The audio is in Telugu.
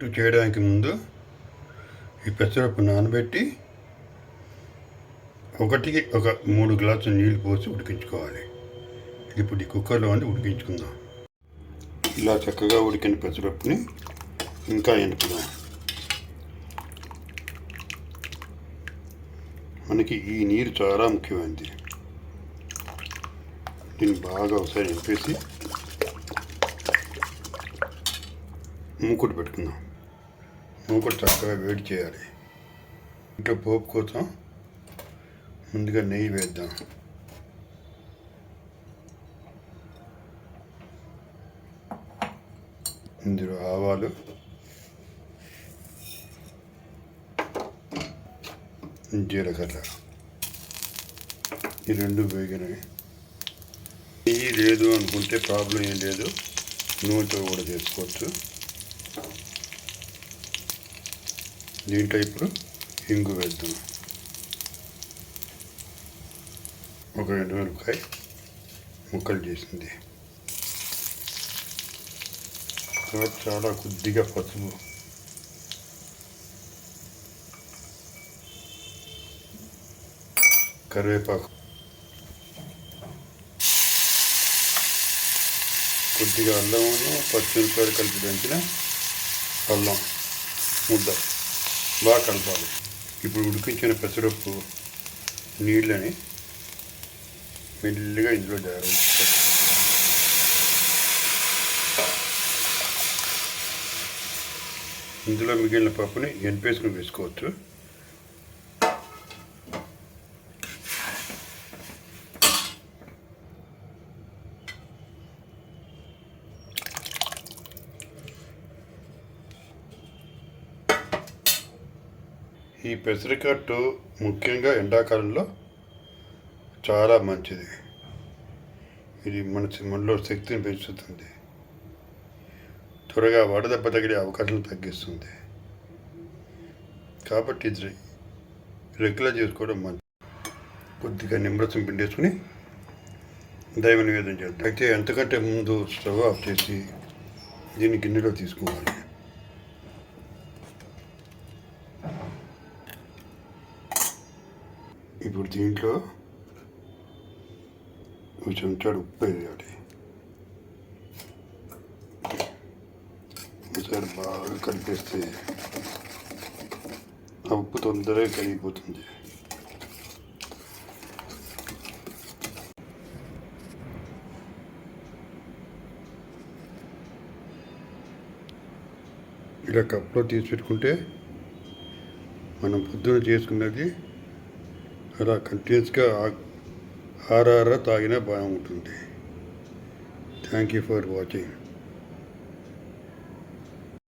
పెసరట్టు చేయడానికి ముందు ఈ పెసరపప్పు నానబెట్టి ఒకటికి ఒక మూడు గ్లాసులు నీళ్ళు పోసి ఉడికించుకోవాలి. ఇప్పుడు ఈ కుక్కర్లో అని ఉడికించుకుందాం. ఇలా చక్కగా ఉడికిన పెసరపప్పుని ఇంకా ఎనుపుదాం మనకి ఈ నీరు చాలా ముఖ్యమైనది. దీన్ని బాగా ఒకసారి ఎంపేసి మూకుడు పెట్టుకుందాం. మూకుడు చక్కగా వేడి చేయాలి. ఇంట్లో పోపు కోసం ముందుగా నెయ్యి వేద్దాం. ఇందులో ఆవాలు జీలకర్ర. ఈ రెండు వేగినవి. నెయ్యి లేదు అనుకుంటే ప్రాబ్లం ఏం లేదు. నూనెతో కూడా చేసుకోవచ్చు. దీంట్లో ఇప్పుడు ఇంగు వేద్దాం. ఒక రెండు మిరపకాయ ముక్కలు చేసింది. తర్వాత చాలా కొద్దిగా పసుపు. కరివేపాకు. కొద్దిగా అల్లమును పచ్చిమిరపకాయలు కలిపి పెంచిన అల్లం. ముద్ద. బాగా కలపాలి. ఇప్పుడు ఉడికించిన పెసరపప్పు నీళ్ళని మెల్లిగా ఇందులో జారు ఇందులో మిగిలిన పప్పుని ఎన్పేసుకుని వేసుకోవచ్చు. ఈ పెసరికట్టు ముఖ్యంగా ఎండాకాలంలో చాలా మంచిది. ఇది మన మనలో శక్తిని పెంచుతుంది. త్వరగా వడదెబ్బ తగిలే అవకాశం తగ్గిస్తుంది. కాబట్టి ఇది రెగ్యులర్ చేసుకోవడం మంచిది కొద్దిగా నిమ్మరసం పిండేసుకుని దైవ నివేదన చేద్దాం. అయితే ఎంతకంటే ముందు స్టవ్ ఆఫ్ చేసి దీన్ని గిన్నెలో తీసుకోవాలి. ఇప్పుడు దీంట్లో ఒక చెంచాడు ఉప్పు వేయాలి. ఒకసారి బాగా కలిపేస్తే ఆ ఉప్పు తొందరగా కరిగిపోతుంది. ఇలా కప్లో తీసి పెట్టుకుంటే మనం పొద్దున చేసుకున్నది అలా కంటిన్యూస్గా ఆర్ఆర్ఆర్ తాగినా బాగుంటుంది థ్యాంక్ యూ ఫర్ వాచింగ్